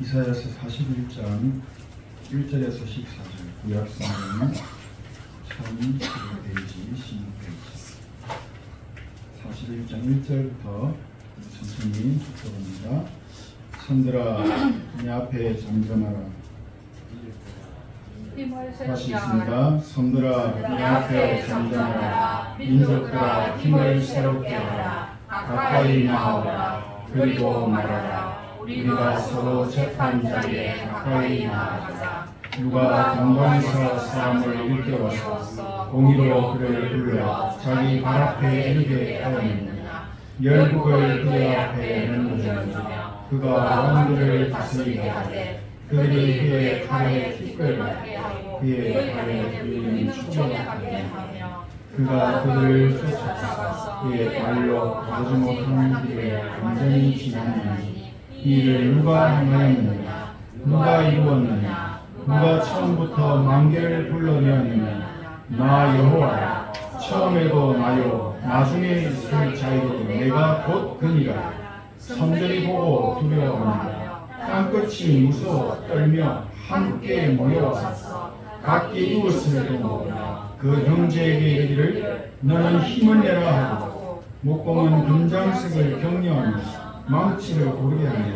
이사야서 41장 1절에서 14절 구약 성경 1015페이지 16페이지 41장 1절부터 천천히 읽어봅니다. 손들아 내 앞에 힘을 다시. 있습니다. 손들아 내 앞에 잠잠하라 민족들아 힘을 새롭게 하라 가까이 나아오라 그리고 말하라 우리가 서로 재판 자리에 가까이 나아가자. 누가 경관에서 사람을 일깨워서 공의로 그를 불러 자기 발 앞에 이르게 하였느냐? 열국을 그의 앞에 넘겨주며 그가 왕들을 다스리게 하되 그들이 그의 칼에 티끌 그의 발에 들리는 추격하게 하며 그가 그들을 쫓아서 그의 발로 가지 못하는 길을 완전히 지났느니 이 일을 누가 행하였느냐? 누가 이루었느냐? 누가 처음부터 만개를 불러내었느냐? 나 여호와라 처음에도 나요. 나중에 있을 자에게도 내가 곧 그니라. 선들이 보고 두려워하며 땅끝이 무서워 떨며 함께 모여와서 각기 이웃을 도모하며 그 형제에게 이르기를 너는 힘을 내라 하고 목공은 금장색을 격려하며 망치를 고르게 하며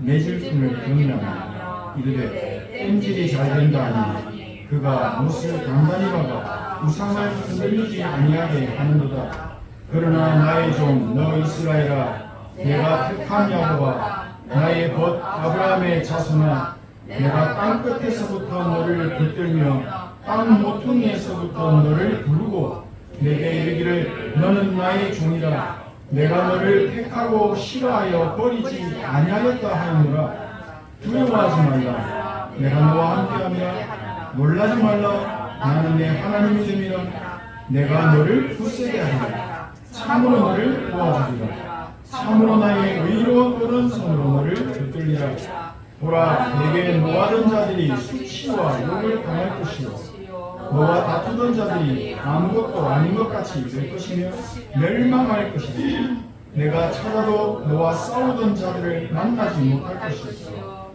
매질품을 격려하며 이르되 땜질이 잘 된다 하니 그가 못을 단단히 박아 우상을 흔들리지 아니하게 하는도다. 그러나 나의 종 너 이스라엘아 내가 택한 야곱아 나의 벗 아브라함의 자손아 내가 땅 끝에서부터 너를 붙들며 땅 모퉁이에서부터 너를 부르고 내게 이르기를 너는 나의 종이라 내가 너를 택하고 싫어하여 버리지 아니하였다 하였노라. 두려워하지 말라. 내가 너와 함께하며 놀라지 말라. 나는 내 하나님이 됨이라. 내가 너를 굳세게 하리라. 참으로 너를 도와주리라. 참으로 나의 의로운 오른손으로 너를 붙들리라. 보라 내게 노하던 자들이 수치와 욕을 당할 것이요 너와 다투던 자들이 아무것도 아닌 것 같이 될 것이며 멸망할 것이다 내가 찾아도 너와 싸우던 자들을 만나지 못할 것이다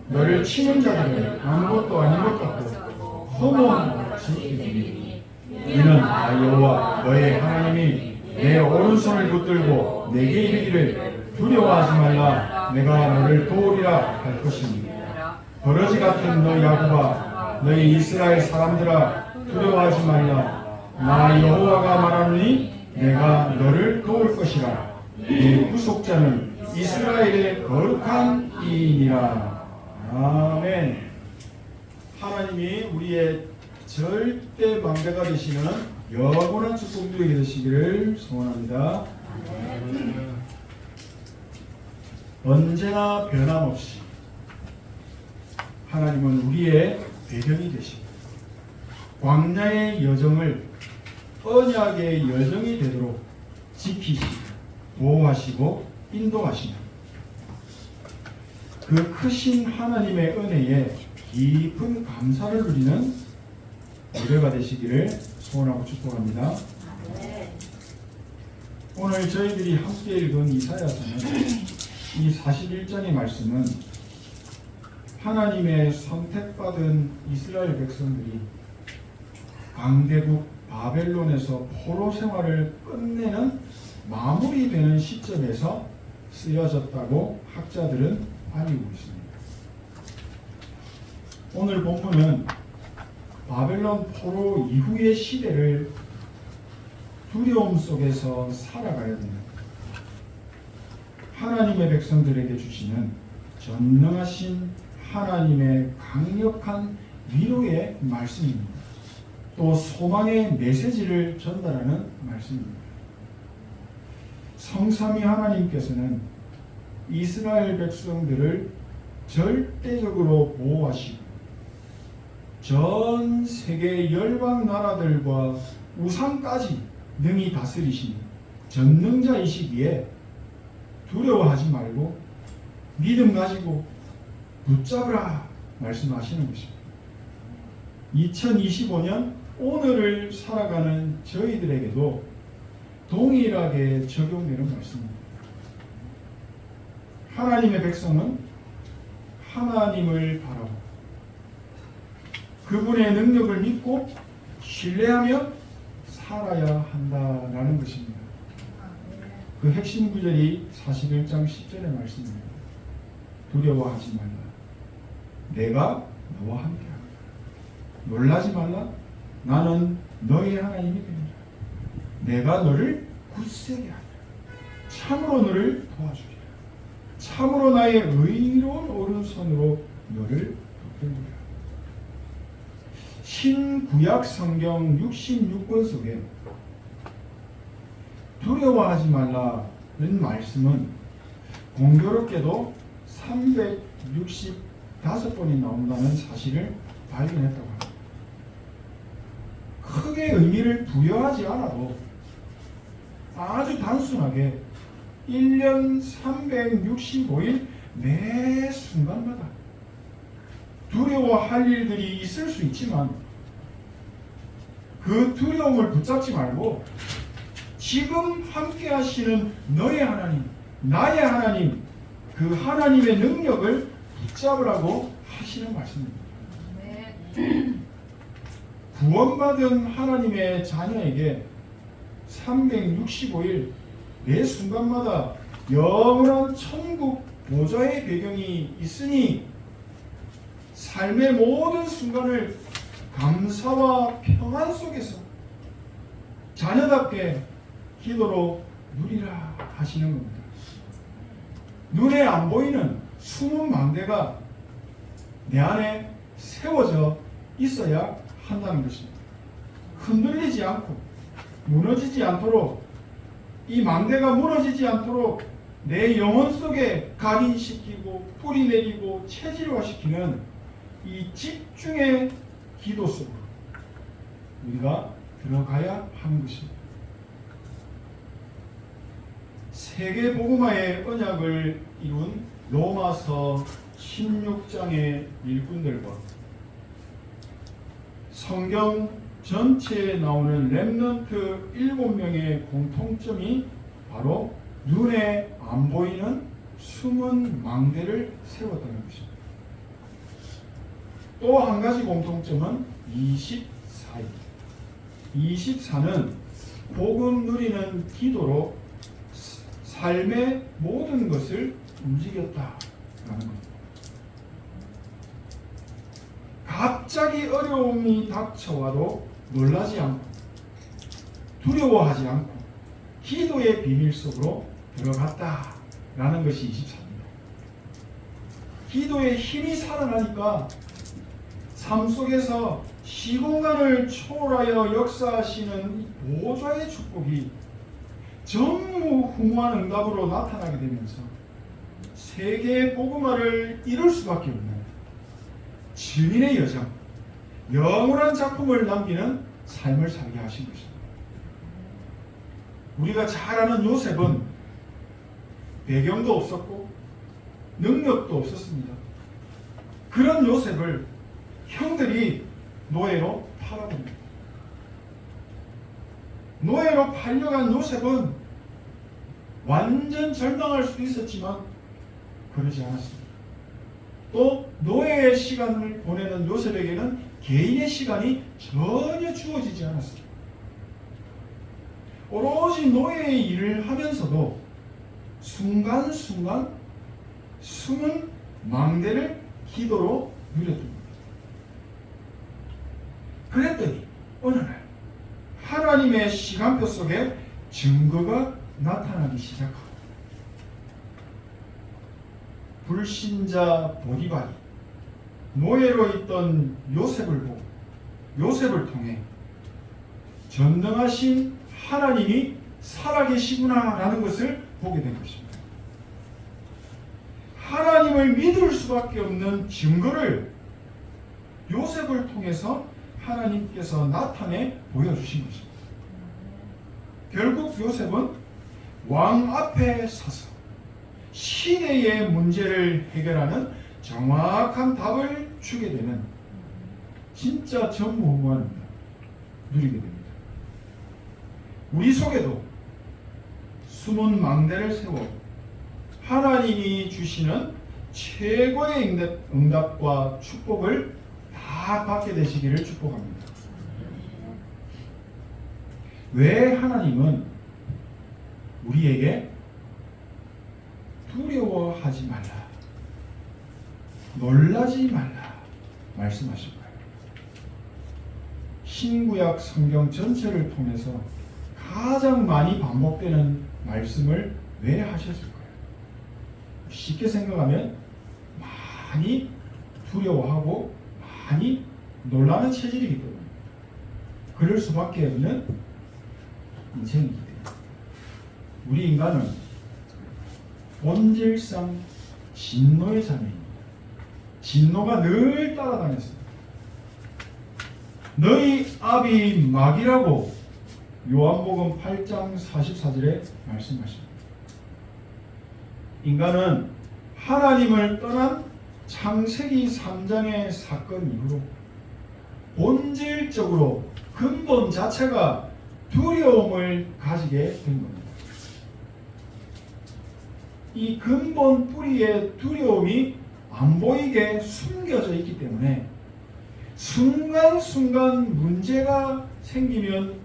너를 치는 자들은 아무것도 아닌 것 같고 허무한 것이 되리니 이는 나 여호와 너의 하나님이 내 오른손을 붙들고 내게 이르기를 두려워하지 말라. 내가 너를 도우리라 할 것입니다 버러지 같은 너 야곱아 너희 이스라엘 사람들아 두려워하지 말라. 나 여호와가 말하노니 내가 너를 도울 것이라. 네 구속자는 이스라엘의 거룩한 이인이라. 아멘. 하나님이 우리의 절대 망대가 되시는 영원한 축복 누리게 되시기를 소원합니다. 언제나 변함없이 하나님은 우리의 배경이 되시고 광야의 여정을 언약의 여정이 되도록 지키시고 보호하시고 인도하시는 그 크신 하나님의 은혜에 깊은 감사를 누리는 예배가 되시기를 소원하고 축복합니다. 오늘 저희들이 함께 읽은 이사야서는 이 41장의 말씀은 하나님의 선택받은 이스라엘 백성들이 강대국 바벨론에서 포로 생활을 끝내는 마무리되는 시점에서 쓰여졌다고 학자들은 알리고 있습니다. 오늘 본문은 바벨론 포로 이후의 시대를 두려움 속에서 살아가야 됩니다. 하나님의 백성들에게 주시는 전능하신 하나님의 강력한 위로의 말씀입니다. 또 소망의 메시지를 전달하는 말씀입니다. 성삼위 하나님께서는 이스라엘 백성들을 절대적으로 보호하시고 전 세계 열방 나라들과 우상까지 능히 다스리신 전능자이시기에 두려워하지 말고 믿음 가지고 붙잡으라 말씀하시는 것입니다. 2025년 오늘을 살아가는 저희들에게도 동일하게 적용되는 말씀입니다. 하나님의 백성은 하나님을 바라보고 그분의 능력을 믿고 신뢰하며 살아야 한다라는 것입니다. 그 핵심 구절이 41장 10절의 말씀입니다. 두려워하지 말라. 내가 너와 함께하리라. 놀라지 말라. 나는 너의 하나님이 되리라. 내가 너를 굳세게 하리라. 참으로 너를 도와주리라. 참으로 나의 의로운 오른손으로 너를 붙들리라. 신구약 성경 66권 속에 두려워하지 말라는 말씀은 공교롭게도 365번이 나온다는 사실을 발견했다고 합니다. 크게 의미를 부여하지 않아도 아주 단순하게 1년 365일 매 순간마다 두려워할 일들이 있을 수 있지만 그 두려움을 붙잡지 말고 지금 함께 하시는 너의 하나님, 나의 하나님, 그 하나님의 능력을 붙잡으라고 하시는 말씀입니다. 구원받은 하나님의 자녀에게 365일 매 순간마다 영원한 천국 보좌의 배경이 있으니 삶의 모든 순간을 감사와 평안 속에서 자녀답게 기도로 누리라 하시는 겁니다. 눈에 안 보이는 숨은 망대가 내 안에 세워져 있어야 한다는 것입니다. 흔들리지 않고 무너지지 않도록 이 망대가 무너지지 않도록 내 영혼 속에 각인시키고 뿌리 내리고 체질화시키는 이 집중의 기도 속으로 우리가 들어가야 하는 것입니다. 세계 복음화의 언약을 이룬 로마서 16장의 일꾼들과 성경 전체에 나오는 렘넌트 7명의 공통점이 바로 눈에 안 보이는 숨은 망대를 세웠다는 것입니다. 또 한 가지 공통점은 24입니다. 24는 복음 누리는 기도로 삶의 모든 것을 움직였다라는 겁니다. 갑자기 어려움이 닥쳐와도 놀라지 않고 두려워하지 않고 기도의 비밀 속으로 들어갔다 라는 것이 24입니다. 기도의 힘이 살아나니까 삶 속에서 시공간을 초월하여 역사하시는 이 보좌의 축복이 전무 후무한 응답으로 나타나게 되면서 세계의 복음화를 이룰 수밖에 없는 증인의 여정, 영원한 작품을 남기는 삶을 살게 하신 것입니다. 우리가 잘 아는 요셉은 배경도 없었고 능력도 없었습니다. 그런 요셉을 형들이 노예로 팔아버립니다. 노예로 팔려간 요셉은 완전 절망할 수도 있었지만 그러지 않았습니다. 또 노예의 시간을 보내는 요셉에게는 개인의 시간이 전혀 주어지지 않았습니다. 오로지 노예의 일을 하면서도 순간순간 숨은 망대를 기도로 누렸던 겁니다. 그랬더니 어느 날 하나님의 시간표 속에 증거가 나타나기 시작하고 불신자 보디발이 노예로 있던 요셉을 보고 요셉을 통해 전능하신 하나님이 살아계시구나라는 것을 보게 된 것입니다. 하나님을 믿을 수밖에 없는 증거를 요셉을 통해서 하나님께서 나타내 보여주신 것입니다. 결국 요셉은 왕 앞에 서서 시대의 문제를 해결하는 정확한 답을 주게 되는 진짜 전무후무한 누리게 됩니다. 우리 속에도 숨은 망대를 세워 하나님이 주시는 최고의 응답, 응답과 축복을 다 받게 되시기를 축복합니다. 왜 하나님은 우리에게 두려워하지 말라, 놀라지 말라 말씀하실까요? 신구약 성경 전체를 통해서 가장 많이 반복되는 말씀을 왜 하셨을까요? 쉽게 생각하면 많이 두려워하고 많이 놀라는 체질이기 때문에 그럴 수밖에 없는 인생이기 때문에 우리 인간은 본질상 진노의 자매입니다. 진노가 늘 따라다녔습니다. 너희 아비 막이라고 요한복음 8장 44절에 말씀하십니다. 인간은 하나님을 떠난 창세기 3장의 사건 이후로 본질적으로 근본 자체가 두려움을 가지게 된 겁니다. 이 근본 뿌리의 두려움이 안 보이게 숨겨져 있기 때문에 순간순간 문제가 생기면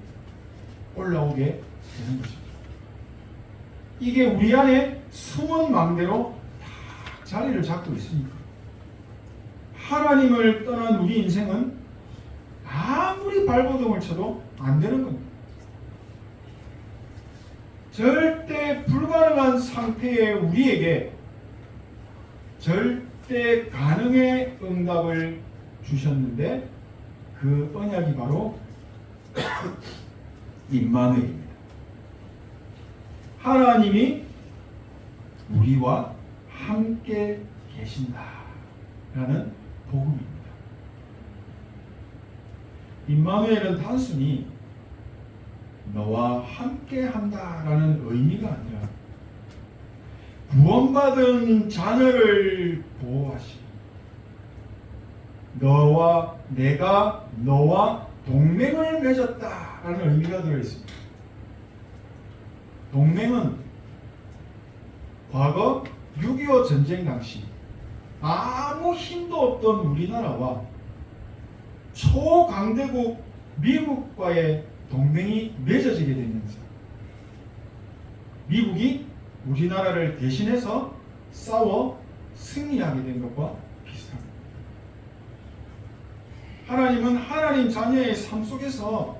올라오게 되는 것입니다. 이게 우리 안에 숨은 망대로 딱 자리를 잡고 있으니까 하나님을 떠난 우리 인생은 아무리 발버둥을 쳐도 안 되는 겁니다. 절대 불가능한 상태의 우리에게 절 대 가능의 응답을 주셨는데 그 언약이 바로 임마누엘입니다. 하나님이 우리와 함께 계신다라는 복음입니다. 임마누엘은 단순히 너와 함께 한다라는 의미가 아니라 구원받은 자녀를 보호하시 너와 내가 너와 동맹을 맺었다라는 의미가 들어 있습니다. 동맹은 과거 6.25 전쟁 당시 아무 힘도 없던 우리나라와 초강대국 미국과의 동맹이 맺어지게 되면서 미국이 우리나라를 대신해서 싸워 승리하게 된 것과 비슷합니다. 하나님은 하나님 자녀의 삶 속에서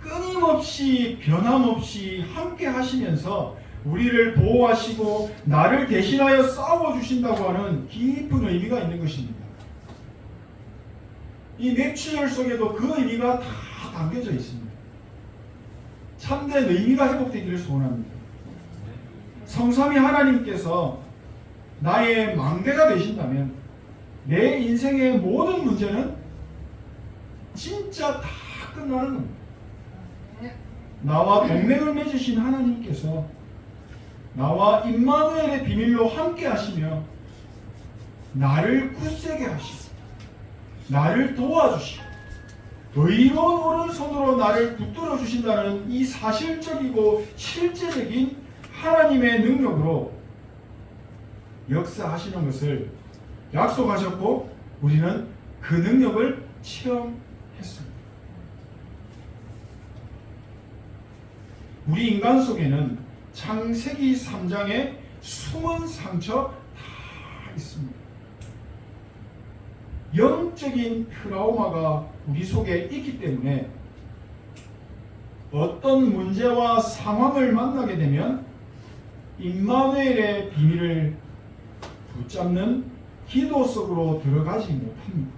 끊임없이 변함없이 함께 하시면서 우리를 보호하시고 나를 대신하여 싸워 주신다고 하는 깊은 의미가 있는 것입니다. 이 맥주열 속에도 그 의미가 다 담겨져 있습니다. 참된 의미가 회복되기를 소원합니다. 성삼위 하나님께서 나의 망대가 되신다면 내 인생의 모든 문제는 진짜 다 끝나는 겁니다. 나와 동맹을 맺으신 하나님께서 나와 임마누엘의 비밀로 함께 하시며 나를 굳세게 하시고 나를 도와주시고 의로운 오른손으로 나를 붙들어 주신다는 이 사실적이고 실제적인 하나님의 능력으로 역사하시는 것을 약속하셨고 우리는 그 능력을 체험했습니다. 우리 인간 속에는 창세기 3장에 숨은 상처 다 있습니다. 영적인 트라우마가 우리 속에 있기 때문에 어떤 문제와 상황을 만나게 되면 임마누엘의 비밀을 붙잡는 기도 속으로 들어가지 못합니다.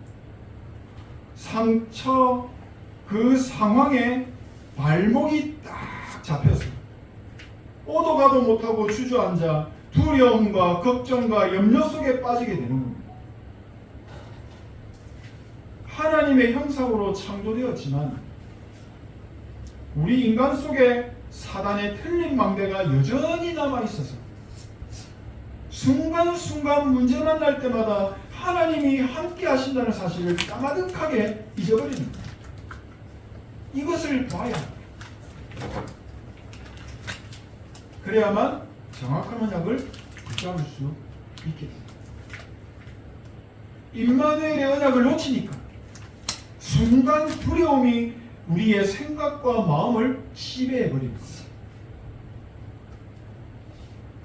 상처 그 상황에 발목이 딱 잡혀서 오도 가도 못하고 주저앉아 두려움과 걱정과 염려 속에 빠지게 되는 겁니다. 하나님의 형상으로 창조되었지만 우리 인간 속에 사단의 틀린 망대가 여전히 남아 있어서 순간순간 문제 만날 때마다 하나님이 함께 하신다는 사실을 까마득하게 잊어버립니다. 이것을 봐야. 그래야만 정확한 언약을 붙잡을 수 있게 됩니다. 임마누엘의 언약을 놓치니까 순간 두려움이 우리의 생각과 마음을 지배해 버리는 겁니다.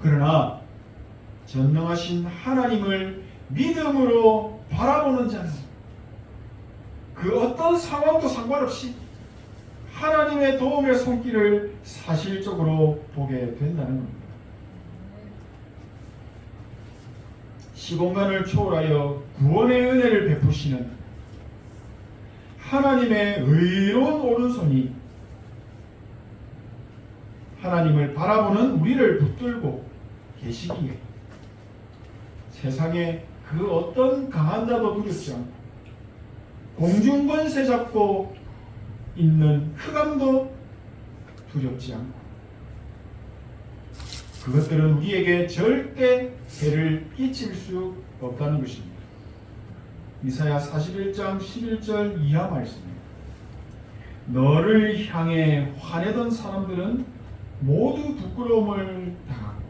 그러나 전능하신 하나님을 믿음으로 바라보는 자는 그 어떤 상황도 상관없이 하나님의 도움의 손길을 사실적으로 보게 된다는 겁니다. 시공간을 초월하여 구원의 은혜를 베푸시는 하나님의 의로운 오른손이 하나님을 바라보는 우리를 붙들고 계시기에 세상에 그 어떤 강한 자도 두렵지 않고 공중권세 잡고 있는 흑암도 두렵지 않고 그것들은 우리에게 절대 해를 끼칠 수 없다는 것입니다. 이사야 41장 11절 이하 말씀입니다. 너를 향해 화내던 사람들은 모두 부끄러움을 당하고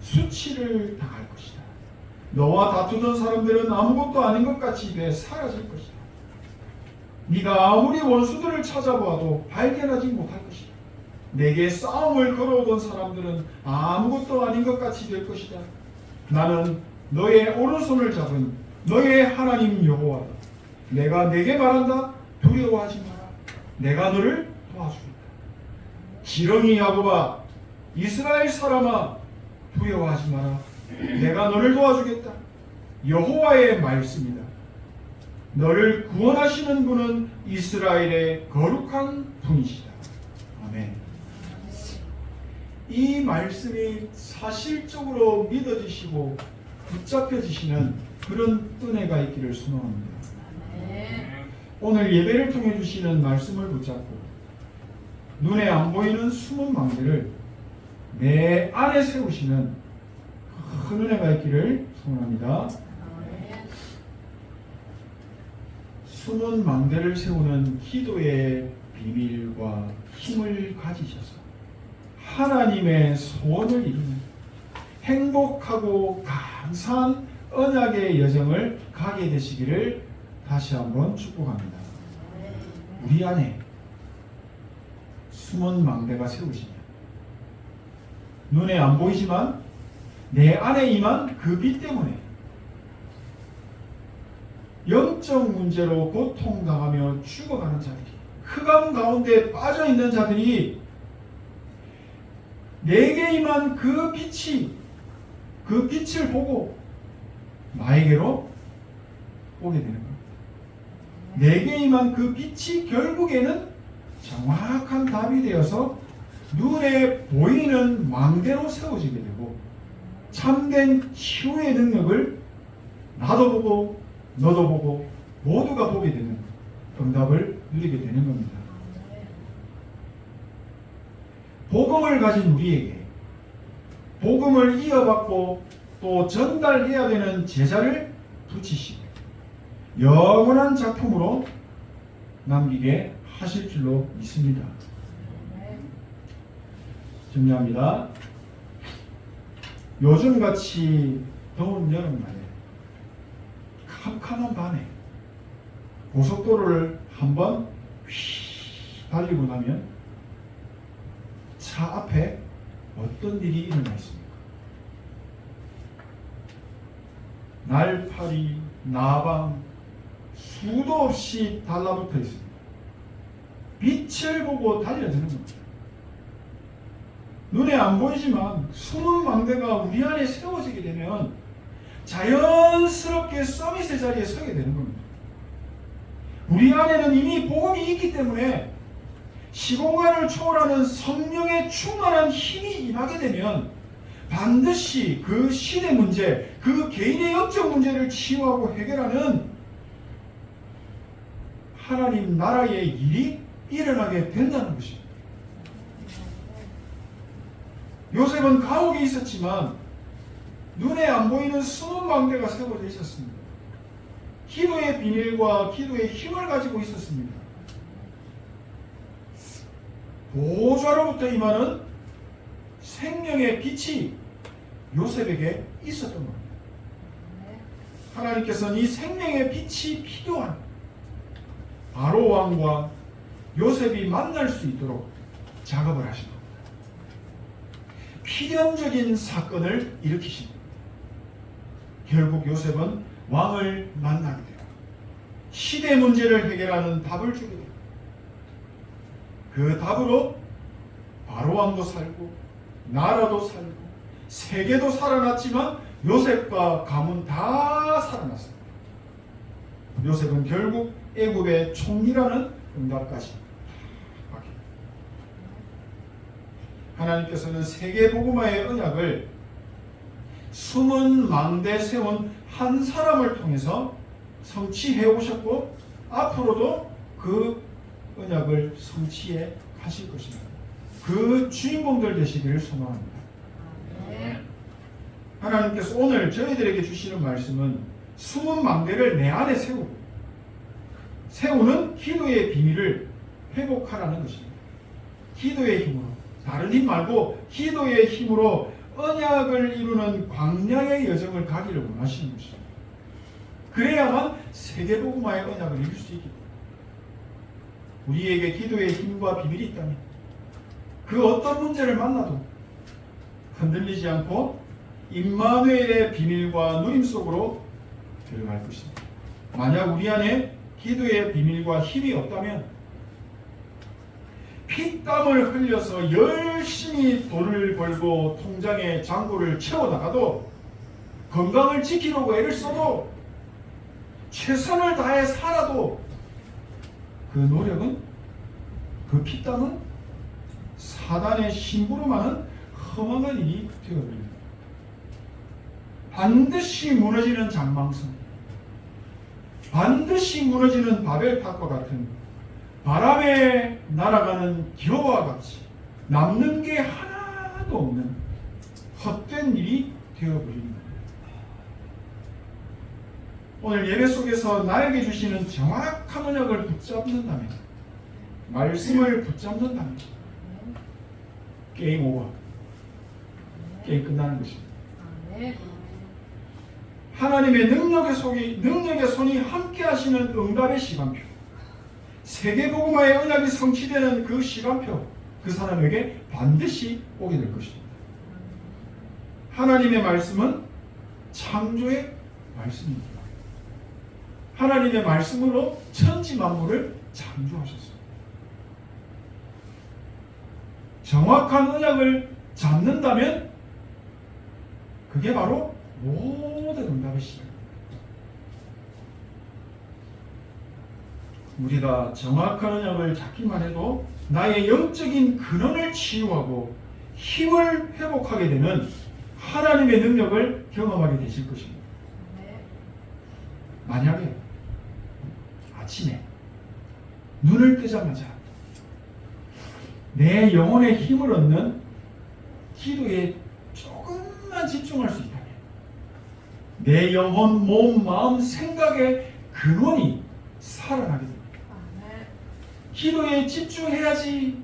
수치를 당할 것이다. 너와 다투던 사람들은 아무것도 아닌 것 같이 돼 사라질 것이다. 네가 아무리 원수들을 찾아보아도 발견하지 못할 것이다. 내게 싸움을 걸어오던 사람들은 아무것도 아닌 것 같이 될 것이다. 나는 너의 오른손을 잡은 너의 하나님 여호와다. 내가 내게 말한다. 두려워하지 마라. 내가 너를 도와주겠다. 지렁이 야곱아, 이스라엘 사람아, 두려워하지 마라. 내가 너를 도와주겠다. 여호와의 말씀이다. 너를 구원하시는 분은 이스라엘의 거룩한 분이시다. 아멘. 이 말씀이 사실적으로 믿어지시고 붙잡혀지시는 그런 은혜가 있기를 소망합니다. 오늘 예배를 통해 주시는 말씀을 붙잡고 눈에 안 보이는 숨은 망대를 내 안에 세우시는 큰 은혜가 있기를 소원합니다. 숨은 망대를 세우는 기도의 비밀과 힘을 가지셔서 하나님의 소원을 이루는 행복하고 감사한 언약의 여정을 가게 되시기를 다시 한번 축복합니다. 우리 안에 숨은 망대가 세우시냐 눈에 안 보이지만 내 안에 임한 그빛 때문에 영적 문제로 고통당하며 죽어가는 자들이 흑암 가운데 빠져 있는 자들이 내게 임한 그 빛이 그 빛을 보고 나에게로 오게 되는 겁니다. 내게 임한 그 빛이 결국에는 정확한 답이 되어서 눈에 보이는 망대로 세워지게 되고 참된 치유의 능력을 나도 보고 너도 보고 모두가 보게 되는 응답을 누리게 되는 겁니다. 복음을 가진 우리에게 복음을 이어받고 또 전달해야 되는 제자를 붙이시고 영원한 작품으로 남기게 하실 줄로 믿습니다. 정리합니다. 요즘같이 더운 여름날에 캄캄한 밤에 고속도로를 한번 휘 달리고 나면 차 앞에 어떤 일이 일어나 있습니까? 날파리, 나방, 수도 없이 달라붙어 있습니다. 빛을 보고 달려드는 겁니다. 눈에 안 보이지만 숨은 망대가 우리 안에 세워지게 되면 자연스럽게 서밋의 자리에 서게 되는 겁니다. 우리 안에는 이미 복음이 있기 때문에 시공간을 초월하는 성령의 충만한 힘이 임하게 되면 반드시 그 시대 문제, 그 개인의 영적 문제를 치유하고 해결하는 하나님 나라의 일이 일어나게 된다는 것입니다. 요셉은 감옥에 있었지만 눈에 안 보이는 숨은 망대가 세워져 있었습니다. 기도의 비밀과 기도의 힘을 가지고 있었습니다. 보좌로부터 임하는 생명의 빛이 요셉에게 있었던 겁니다. 하나님께서는 이 생명의 빛이 필요한 바로 왕과 요셉이 만날 수 있도록 작업을 하신 겁니다. 필연적인 사건을 일으키신 겁니다. 결국 요셉은 왕을 만나게 돼요. 시대 문제를 해결하는 답을 주게 돼요. 그 답으로 바로 왕도 살고 나라도 살고 세계도 살아났지만 요셉과 가문 다 살아났습니다. 요셉은 결국 애굽의 총리라는 응답까지. 하나님께서는 세계 복음화의 언약을 숨은 망대 세운 한 사람을 통해서 성취해 오셨고 앞으로도 그 언약을 성취해 가실 것입니다. 그 주인공들 되시기를 소망합니다. 하나님께서 오늘 저희들에게 주시는 말씀은 숨은 망대를 내 안에 세우고 세우는 기도의 비밀을 회복하라는 것입니다. 기도의 힘으로 다른 힘 말고 기도의 힘으로 언약을 이루는 광야의 여정을 가기를 원하시는 것입니다. 그래야만 세계복음화의 언약을 이룰 수 있기 때문에 우리에게 기도의 힘과 비밀이 있다면 그 어떤 문제를 만나도 흔들리지 않고 임마누엘의 비밀과 누림 속으로 들어갈 것입니다. 만약 우리 안에 기도의 비밀과 힘이 없다면 피땀을 흘려서 열심히 돈을 벌고 통장에 잔고를 채워나가도 건강을 지키려고 애를 써도 최선을 다해 살아도 그 노력은 그 피땀은 사단의 심부름하는 허망한 일이 되어버립니다. 반드시 무너지는 장망성, 반드시 무너지는 바벨탑과 같은 바람에 날아가는 기어와 같이 남는 게 하나도 없는 헛된 일이 되어버립니다. 오늘 예배 속에서 나에게 주시는 정확한 언약을 붙잡는다면, 말씀을 붙잡는다면, 게임 오버. 게임 끝나는 것입니다. 하나님의 능력의 손이, 능력의 손이 함께 하시는 응답의 시간표. 세계복음화의 언약이 성취되는 그 시간표, 그 사람에게 반드시 오게 될 것입니다. 하나님의 말씀은 창조의 말씀입니다. 하나님의 말씀으로 천지 만물을 창조하셨습니다. 정확한 언약을 잡는다면 그게 바로 모든 응답의 시작입니다. 우리가 정확한 언약을 잡기만 해도 나의 영적인 근원을 치유하고 힘을 회복하게 되는 하나님의 능력을 경험하게 되실 것입니다. 만약에 아침에 눈을 뜨자마자 내 영혼의 힘을 얻는 기도에 조금만 집중할 수 있다면 내 영혼, 몸, 마음, 생각의 근원이 살아나게 됩니다. 기도에 집중해야지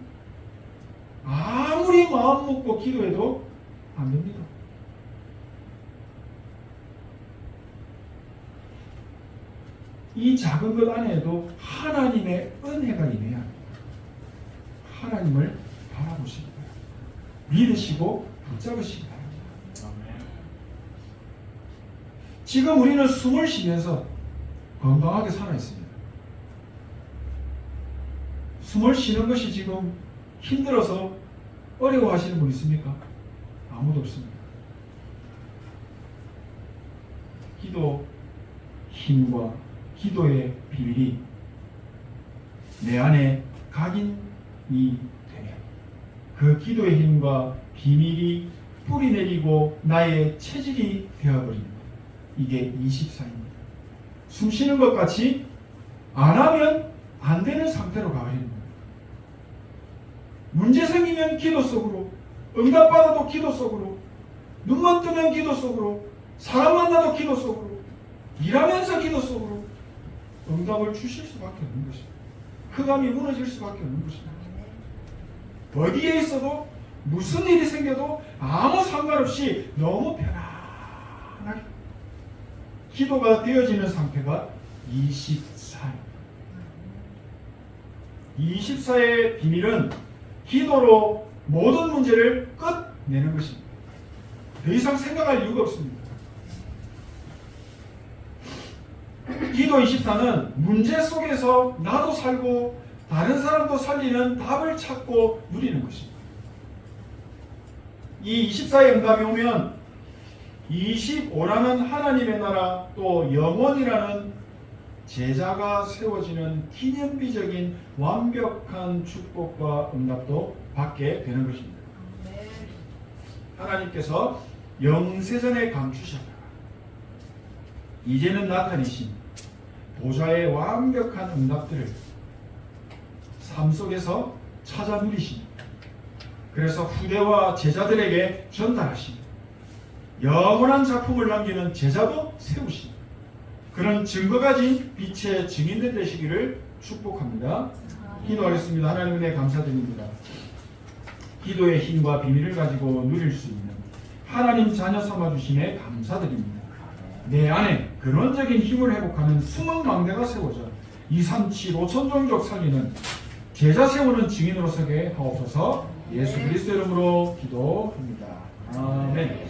아무리 마음 먹고 기도해도 안 됩니다. 이 작은 것 안에도 하나님의 은혜가 임해야 합니다. 하나님을 바라보시기 바랍니다. 믿으시고 붙잡으시기 바랍니다. 지금 우리는 숨을 쉬면서 건강하게 살아 있습니다. 숨을 쉬는 것이 지금 힘들어서 어려워하시는 분 있습니까? 아무도 없습니다. 기도 힘과 기도의 비밀이 내 안에 각인이 되면 그 기도의 힘과 비밀이 뿌리 내리고 나의 체질이 되어버립니다. 이게 24입니다. 숨 쉬는 것 같이 안 하면 안 되는 상태로 가버립니다. 문제 생기면 기도 속으로, 응답받아도 기도 속으로, 눈만 뜨면 기도 속으로, 사람 만나도 기도 속으로, 일하면서 기도 속으로 응답을 주실 수밖에 없는 것입니다. 흑암이 무너질 수밖에 없는 것입니다. 어디에 있어도 무슨 일이 생겨도 아무 상관없이 너무 편안하게 기도가 되어지는 상태가 24. 24의 비밀은 기도로 모든 문제를 끝내는 것입니다. 더 이상 생각할 이유가 없습니다. 기도 24는 문제 속에서 나도 살고 다른 사람도 살리는 답을 찾고 누리는 것입니다. 이 24의 응답이 오면 25라는 하나님의 나라 또 영원이라는 제자가 세워지는 기념비적인 완벽한 축복과 응답도 받게 되는 것입니다. 하나님께서 영세전에 감추셨다가 이제는 나타내신 보좌의 완벽한 응답들을 삶 속에서 찾아 누리십니다. 그래서 후대와 제자들에게 전달하십니다. 영원한 작품을 남기는 제자도 세우십니다. 그런 증거 가진 빛의 증인들 되시기를 축복합니다. 기도하겠습니다. 하나님 은혜 감사드립니다. 기도의 힘과 비밀을 가지고 누릴 수 있는 하나님 자녀 삼아 주심에 감사드립니다. 내 안에 근원적인 힘을 회복하는 숨은 망대가 세워져 2, 3, 7, 5천 종족 살리는 제자 세우는 증인으로 서게 하옵소서 예수 그리스도 이름으로 기도합니다. 아멘.